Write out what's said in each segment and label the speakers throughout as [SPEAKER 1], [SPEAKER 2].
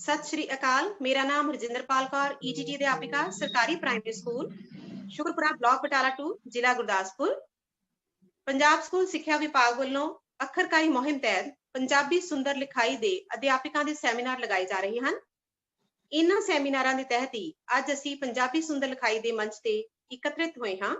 [SPEAKER 1] ਸਤਿ ਸ਼੍ਰੀ ਅਕਾਲ, ਮੇਰਾ ਨਾਮ ਰਜਿੰਦਰਪਾਲ ਕੌਰ ਈਜੀਟੀ ਅਧਿਆਪਿਕਾ, ਸਰਕਾਰੀ primary school Shukarpura block Batala 2 ਜ਼ਿਲ੍ਹਾ ਗੁਰਦਾਸਪੁਰ। ਪੰਜਾਬ ਸਕੂਲ ਸਿੱਖਿਆ ਵਿਭਾਗ ਵੱਲੋਂ ਅੱਖਰਕਾਰੀ ਮੁਹਿੰਮ ਤਹਿਤ ਪੰਜਾਬੀ ਸੁੰਦਰ ਲਿਖਾਈ ਦੇ ਅਧਿਆਪਕਾਂ ਦੇ ਸੈਮੀਨਾਰ ਲਗਾਏ ਜਾ ਰਹੇ ਹਨ। ਇਹਨਾਂ ਸੈਮੀਨਾਰਾਂ ਦੇ ਤਹਿਤ ਹੀ ਅੱਜ ਅਸੀਂ ਪੰਜਾਬੀ ਸੁੰਦਰ ਲਿਖਾਈ ਦੇ ਮੰਚ ਤੇ ਇਕੱਤਰਿਤ ਹੋਏ ਹਾਂ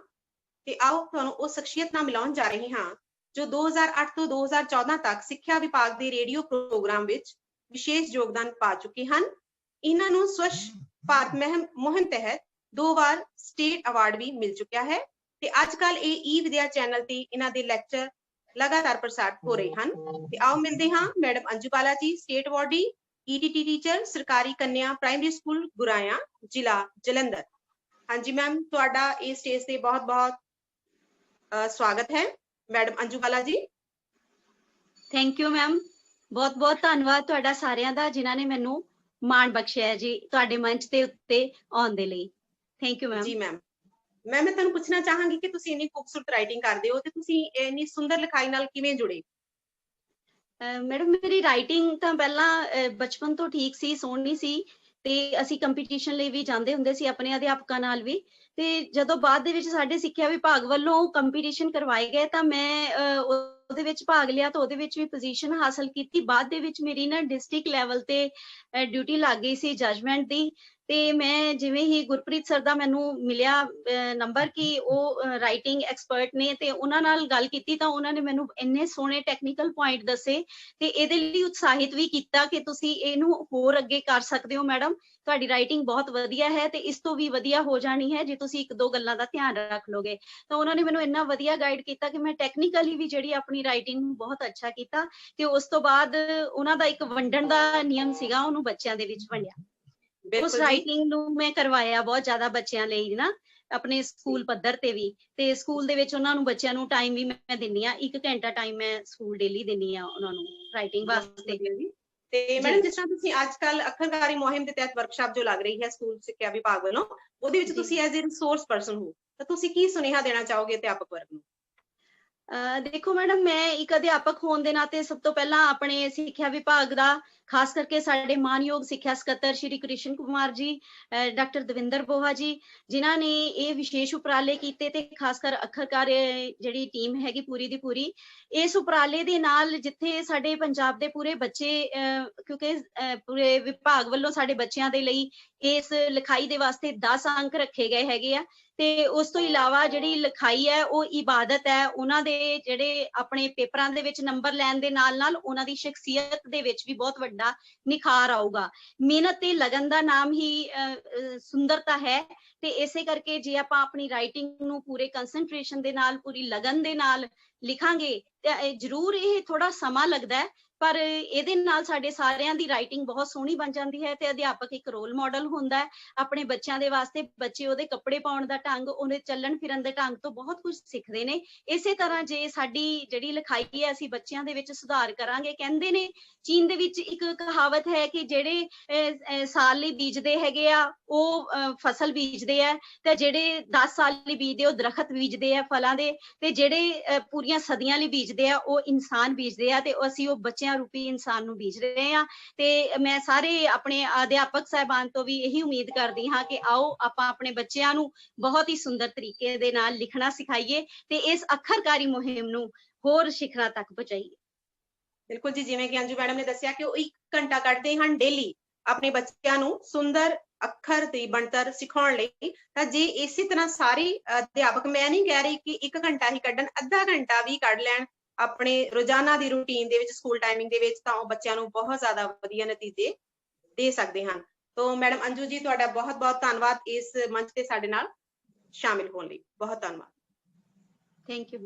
[SPEAKER 1] ਤੇ ਆਓ ਤੁਹਾਨੂੰ ਉਹ ਸ਼ਖਸੀਅਤ ਨਾਲ ਮਿਲਾਉਣ ਜਾ ਰਹੇ ਹਾਂ ਜੋ 2008 ਤੋਂ 2014 ਤੱਕ ਸਿੱਖਿਆ ਵਿਭਾਗ ਦੇ ਰੇਡੀਓ ਪ੍ਰੋਗਰਾਮ ਵਿੱਚ ਵਿਸ਼ੇਸ਼ ਯੋਗਦਾਨ ਪਾ ਚੁੱਕੇ ਹਨ। ਇਹਨਾਂ ਨੂੰ ਸਵੱਛ ਭਾਰਤ ਮੁਹਿੰਮ ਤਹਿਤ ਦੋ ਵਾਰ ਸਟੇਟ ਅਵਾਰਡ ਵੀ ਮਿਲ ਚੁੱਕਿਆ ਹੈ ਤੇ ਅੱਜ ਕੱਲ ਇਹ ਈ ਵਿਦਿਆ ਚੈਨਲ ਤੇ ਇਹਨਾਂ ਦੇ ਲੈਕਚਰ ਲਗਾਤਾਰ ਪ੍ਰਸਾਰਿਤ ਹੋ ਰਹੇ ਹਨ। ਤੇ ਆਓ ਮਿਲਦੇ ਹਾਂ madam Anju Bala ji state awardee ETT teacher ਸਰਕਾਰੀ ਕੰਨਿਆ ਪ੍ਰਾਇਮਰੀ ਸਕੂਲ ਗੁਰਾਇਆ ਜ਼ਿਲ੍ਹਾ ਜਲੰਧਰ। ਹਾਂਜੀ ਮੈਮ ਤੁਹਾਡਾ ਇਹ ਸਟੇਜ ਤੇ ਬਹੁਤ ਬਹੁਤ ਸਵਾਗਤ ਹੈ। Madam Anju Bala ji.
[SPEAKER 2] Thank you ma'am ਬਹੁਤ ਬਹੁਤ ਧੰਨਵਾਦ ਤੁਹਾਡਾ ਸਾਰਿਆਂ ਦਾ ਜਿਨ੍ਹਾਂ ਨੇ ਮੈਨੂੰ ਮਾਣ ਬਖਸ਼ਿਆ ਹੈ ਜੀ ਤੁਹਾਡੇ ਮੰਚ ਦੇ ਉੱਤੇ ਆਉਣ ਦੇ ਲਈ। Thank you ma'am
[SPEAKER 1] ji ma'am ਮੈਂ ਮੈਂ ਤੁਹਾਨੂੰ ਪੁੱਛਣਾ ਚਾਹਾਂਗੀ ਕਿ ਤੁਸੀਂ ਇੰਨੀ ਖੂਬਸੂਰਤ ਰਾਈਟਿੰਗ ਕਰਦੇ ਹੋ ਤੇ ਤੁਸੀਂ ਇੰਨੀ ਸੁੰਦਰ ਲਿਖਾਈ ਨਾਲ ਕਿਵੇਂ ਜੁੜੇ?
[SPEAKER 2] ਮੈਡਮ ਮੇਰੀ ਰਾਈਟਿੰਗ ਤਾਂ ਪਹਿਲਾਂ ਬਚਪਨ ਤੋਂ ਠੀਕ ਸੀ ਸੋਹਣੀ ਸੀ ਤੇ ਅਸੀਂ ਕੰਪੀਟੀਸ਼ਨ ਲਈ ਵੀ ਜਾਂਦੇ ਹੁੰਦੇ ਸੀ ਆਪਣੇ ਅਧਿਆਪਕਾਂ ਨਾਲ ਵੀ। ਤੇ ਜਦੋਂ ਬਾਅਦ ਦੇ ਵਿੱਚ ਸਾਡੇ ਸਿੱਖਿਆ ਵਿਭਾਗ ਵੱਲੋਂ ਕੰਪੀਟੀਸ਼ਨ ਕਰਵਾਏ ਗਏ ਤਾਂ ਮੈਂ ਉਹਦੇ ਵਿੱਚ ਭਾਗ ਲਿਆ ਤਾਂ ਉਹਦੇ ਵਿੱਚ ਵੀ ਪੋਜੀਸ਼ਨ ਹਾਸਲ ਕੀਤੀ। ਬਾਅਦ ਦੇ ਵਿੱਚ ਮੇਰੀ ਨਾ ਡਿਸਟ੍ਰਿਕਟ ਲੈਵਲ ਤੇ ਡਿਊਟੀ ਲੱਗ ਗਈ ਸੀ ਜਜਮੈਂਟ ਦੀ। ਤੇ ਮੈਂ ਜਿਵੇਂ ਹੀ ਗੁਰਪ੍ਰੀਤ ਸਰ ਦਾ ਮੈਨੂੰ ਮਿਲਿਆ ਨੰਬਰ ਕਿ ਉਹ ਰਾਈਟਿੰਗ ਐਕਸਪਰਟ ਨੇ ਤੇ ਉਹਨਾਂ ਨਾਲ ਗੱਲ ਕੀਤੀ ਤਾਂ ਉਹਨਾਂ ਨੇ ਮੈਨੂੰ ਇੰਨੇ ਸੋਹਣੇ ਟੈਕਨੀਕਲ ਪੁਆਇੰਟ ਦੱਸੇ ਤੇ ਇਹਦੇ ਲਈ ਉਤਸ਼ਾਹਿਤ ਵੀ ਕੀਤਾ ਕਿ ਤੁਸੀਂ ਇਹਨੂੰ ਹੋਰ ਅੱਗੇ ਕਰ ਸਕਦੇ ਹੋ ਮੈਡਮ ਤੁਹਾਡੀ ਰਾਈਟਿੰਗ ਬਹੁਤ ਵਧੀਆ ਹੈ ਤੇ ਇਸ ਤੋਂ ਵੀ ਵਧੀਆ ਹੋ ਜਾਣੀ ਹੈ ਜੇ ਤੁਸੀਂ ਇੱਕ ਦੋ ਗੱਲਾਂ ਦਾ ਧਿਆਨ ਰੱਖ ਲੋਗੇ। ਤਾਂ ਉਹਨਾਂ ਨੇ ਮੈਨੂੰ ਇੰਨਾ ਵਧੀਆ ਗਾਈਡ ਕੀਤਾ ਕਿ ਮੈਂ ਟੈਕਨੀਕਲੀ ਵੀ ਜਿਹੜੀ ਆਪਣੀ ਰਾਈਟਿੰਗ ਨੂੰ ਬਹੁਤ ਅੱਛਾ ਕੀਤਾ ਤੇ ਉਸ ਤੋਂ ਬਾਅਦ ਉਹਨਾਂ ਦਾ ਇੱਕ ਵੰਡਣ ਦਾ ਨਿਯਮ ਸੀਗਾ, ਉਹਨੂੰ ਬੱਚਿਆਂ ਦੇ ਵਿੱਚ ਵੰਡਿਆ। ਉਸ ਰਾਈਟਿੰਗ ਨੂੰ ਮੈਂ ਕਰਵਾਇਆ ਬਹੁਤ ਜ਼ਿਆਦਾ ਬੱਚਿਆਂ ਲਈ ਨਾ ਆਪਣੇ ਸਕੂਲ ਪੱਧਰ ਤੇ ਵੀ। ਤੇ ਸਕੂਲ ਦੇ ਵਿੱਚ ਉਹਨਾਂ ਨੂੰ ਬੱਚਿਆਂ ਨੂੰ ਟਾਈਮ ਵੀ ਮੈਂ ਦਿੰਨੀ ਆ ਇੱਕ ਘੰਟਾ ਟਾਈਮ ਮੈਂ ਸਕੂਲ ਡੇਲੀ ਦਿੰਨੀ ਆ ਉਹਨਾਂ ਨੂੰ ਰਾਈਟਿੰਗ ਵਾਸਤੇ।
[SPEAKER 1] ਤੇ ਮੈਡਮ ਜਿਸ ਤਰ੍ਹਾਂ ਤੁਸੀਂ ਅੱਜ ਕੱਲ ਅੱਖਰਕਾਰੀ ਮੁਹਿੰਮ ਦੇ ਤਹਿਤ ਵਰਕਸ਼ਾਪ ਜੋ ਲੱਗ ਰਹੀ ਹੈ ਸਕੂਲ ਸਿੱਖਿਆ ਵਿਭਾਗ ਵੱਲੋਂ ਉਹਦੇ ਵਿੱਚ। ਤੁਸੀਂ ਐਜ਼ ਅ ਰਿਸੋਰਸ ਪਰਸਨ ਹੋ। ਤਾਂ ਤੁਸੀਂ ਕੀ ਸੁਨੇਹਾ ਦੇਣਾ ਚਾਹੋਗੇ ਅਧਿਆਪਕ ਵਰਗ ਨੂੰ?
[SPEAKER 2] ਦੇਖੋ ਮੈਡਮ ਮੈਂ ਇੱਕ ਅਧਿਆਪਕ ਹੋਣ ਦੇ ਨਾਤੇ ਸਭ ਤੋਂ ਪਹਿਲਾਂ ਆਪਣੇ ਸਿੱਖਿਆ ਵਿਭਾਗ ਦਾ, ਖਾਸ ਕਰਕੇ ਸਾਡੇ ਮਾਨਯੋਗ ਸਿੱਖਿਆ ਸਕੱਤਰ ਸ਼੍ਰੀ ਕ੍ਰਿਸ਼ਨ ਕੁਮਾਰ ਜੀ ਡਾਕਟਰ ਦਵਿੰਦਰ ਬੋਹਾ ਜੀ, ਜਿਨ੍ਹਾਂ ਨੇ ਇਹ ਵਿਸ਼ੇਸ਼ ਉਪਰਾਲੇ ਕੀਤੇ ਤੇ ਖਾਸ ਕਰ ਅੱਖਰਕਾਰ ਜਿਹੜੀ ਟੀਮ ਹੈਗੀ ਪੂਰੀ ਦੀ ਪੂਰੀ, ਇਸ ਉਪਰਾਲੇ ਦੇ ਨਾਲ ਜਿੱਥੇ ਸਾਡੇ ਪੰਜਾਬ ਦੇ ਪੂਰੇ ਬੱਚੇ, ਅਹ ਕਿਉਂਕਿ ਪੂਰੇ ਵਿਭਾਗ ਵੱਲੋਂ ਸਾਡੇ ਬੱਚਿਆਂ ਦੇ ਲਈ ਇਸ ਲਿਖਾਈ ਦੇ ਵਾਸਤੇ 10 ਅੰਕ ਰੱਖੇ ਗਏ ਹੈਗੇ ਆ ਤੇ ਉਸ ਤੋਂ ਇਲਾਵਾ ਜਿਹੜੀ ਲਿਖਾਈ ਹੈ, ਉਹ ਇਬਾਦਤ ਹੈ। ਉਹਨਾਂ ਦੇ ਜਿਹੜੇ ਆਪਣੇ ਪੇਪਰਾਂ ਦੇ ਵਿੱਚ ਨੰਬਰ ਲੈਣ ਦੇ ਨਾਲ ਨਾਲ ਉਹਨਾਂ ਦੀ ਸ਼ਖਸੀਅਤ ਦੇ ਵਿੱਚ ਵੀ ਬਹੁਤ ਵੱਡਾ ਨਿਖਾਰ ਆਊਗਾ। ਮਿਹਨਤ ਤੇ ਲਗਨ ਦਾ ਨਾਮ ਹੀ ਸੁੰਦਰਤਾ ਹੈ। ਤੇ ਇਸੇ ਕਰਕੇ ਜੇ ਆਪਾਂ ਆਪਣੀ ਰਾਈਟਿੰਗ ਨੂੰ ਪੂਰੇ ਕਨਸੈਂਟਰੇਸ਼ਨ ਦੇ ਨਾਲ, ਪੂਰੀ ਲਗਨ ਦੇ ਨਾਲ ਲਿਖਾਂਗੇ ਤੇ ਜ਼ਰੂਰ ਇਹ ਥੋੜਾ ਸਮਾਂ ਲੱਗਦਾ ਪਰ ਇਹਦੇ ਨਾਲ ਸਾਡੇ ਸਾਰਿਆਂ ਦੀ ਰਾਈਟਿੰਗ ਬਹੁਤ ਸੋਹਣੀ ਬਣ ਜਾਂਦੀ ਹੈ ਤੇ ਅਧਿਆਪਕ ਇੱਕ ਰੋਲ ਮਾਡਲ ਹੁੰਦਾ ਹੈ ਆਪਣੇ ਬੱਚਿਆਂ ਦੇ ਵਾਸਤੇ ਬੱਚੇ ਉਹਦੇ ਕੱਪੜੇ ਪਾਉਣ ਦਾ ਢੰਗ ਉਹਦੇ ਚੱਲਣ ਫਿਰਨ ਦੇ ਢੰਗ ਤੋਂ ਬਹੁਤ ਕੁਝ ਸਿੱਖਦੇ ਨੇ। ਇਸੇ ਤਰ੍ਹਾਂ ਜੇ ਸਾਡੀ ਜਿਹੜੀ ਲਿਖਾਈ ਹੈ ਅਸੀਂ ਬੱਚਿਆਂ ਦੇ ਵਿੱਚ ਸੁਧਾਰ ਕਰਾਂਗੇ ਕਹਿੰਦੇ ਨੇ ਚੀਨ ਦੇ ਵਿੱਚ ਇੱਕ ਕਹਾਵਤ ਹੈ ਕਿ ਜਿਹੜੇ ਸਾਲ ਲਈ ਬੀਜਦੇ ਹੈਗੇ ਆ ਉਹ ਫਸਲ ਬੀਜਦੇ ਆ ਤੇ ਜਿਹੜੇ 10 ਸਾਲ ਲਈ ਬੀਜਦੇ ਉਹ ਦਰਖਤ ਬੀਜਦੇ ਆ ਫਲਾਂ ਦੇ ਤੇ ਜਿਹੜੇ ਅਹ, ਪੂਰੀਆਂ ਸਦੀਆਂ ਲਈ ਬੀਜਦੇ ਆ, ਉਹ ਇਨਸਾਨ ਬੀਜਦੇ ਆ ਤੇ ਅਸੀਂ ਉਹ ਬੱਚਿਆਂ ਰੂਪੀ ਇਨਸਾਨ ਨੂੰ ਬੀਜ ਰਹੇ ਆ। ਤੇ ਮੈਂ ਸਾਰੇ ਆਪਣੇ ਅਧਿਆਪਕ ਸਾਹਿਬਾਨ ਤੋਂ ਵੀ ਇਹੀ ਉਮੀਦ ਕਰਦੀ ਹਾਂ ਕਿ ਆਓ ਆਪਾਂ ਆਪਣੇ ਬੱਚਿਆਂ ਨੂੰ ਬਹੁਤ ਹੀ ਸੁੰਦਰ ਤਰੀਕੇ ਦੇ ਨਾਲ ਲਿਖਣਾ ਸਿਖਾਈਏ ਤੇ ਇਸ ਅੱਖਰਕਾਰੀ ਮੁਹਿੰਮ ਨੂੰ ਹੋਰ ਸਿਖਰਾਂ ਤੱਕ ਪਹੁੰਚਾਈਏ।
[SPEAKER 1] ਬਿਲਕੁਲ ਜੀ, ਜਿਵੇਂ ਕਿ ਅੰਜੂ ਮੈਡਮ ਨੇ ਦੱਸਿਆ ਕਿ ਉਹ ਇੱਕ ਘੰਟਾ ਕੱਢਦੇ ਹਨ ਡੇਲੀ ਆਪਣੇ ਬੱਚਿਆਂ ਨੂੰ ਸੁੰਦਰ ਅੱਖਰ ਦੀ ਬਣਤਰ ਸਿਖਾਉਣ ਲਈ, ਤਾਂ ਜੇ ਇਸੇ ਤਰ੍ਹਾਂ ਸਾਰੇ ਅਧਿਆਪਕ, ਮੈਂ ਨਹੀਂ ਕਹਿ ਰਹੀ ਕਿ ਇੱਕ ਘੰਟਾ ਹੀ ਕੱਢਣ, ਅੱਧਾ ਘੰਟਾ ਵੀ ਕੱਢ ਲੈਣ ਆਪਣੇ ਰੋਜ਼ਾਨਾ ਦੀ ਰੂਟੀਨ ਦੇ ਵਿੱਚ ਸਕੂਲ ਟਾਈਮਿੰਗ ਦੇ ਵਿੱਚ, ਤਾਂ ਉਹ ਬੱਚਿਆਂ ਨੂੰ ਬਹੁਤ ਜ਼ਿਆਦਾ ਵਧੀਆ ਨਤੀਜੇ ਦੇ ਸਕਦੇ ਹਨ। ਤੋਂ ਮੈਡਮ ਅੰਜੂ ਜੀ, ਤੁਹਾਡਾ ਬਹੁਤ ਬਹੁਤ ਧੰਨਵਾਦ ਇਸ ਮੰਚ ਤੇ ਸਾਡੇ ਨਾਲ ਸ਼ਾਮਿਲ ਹੋਣ ਲਈ। ਬਹੁਤ ਧੰਨਵਾਦ।
[SPEAKER 2] Thank you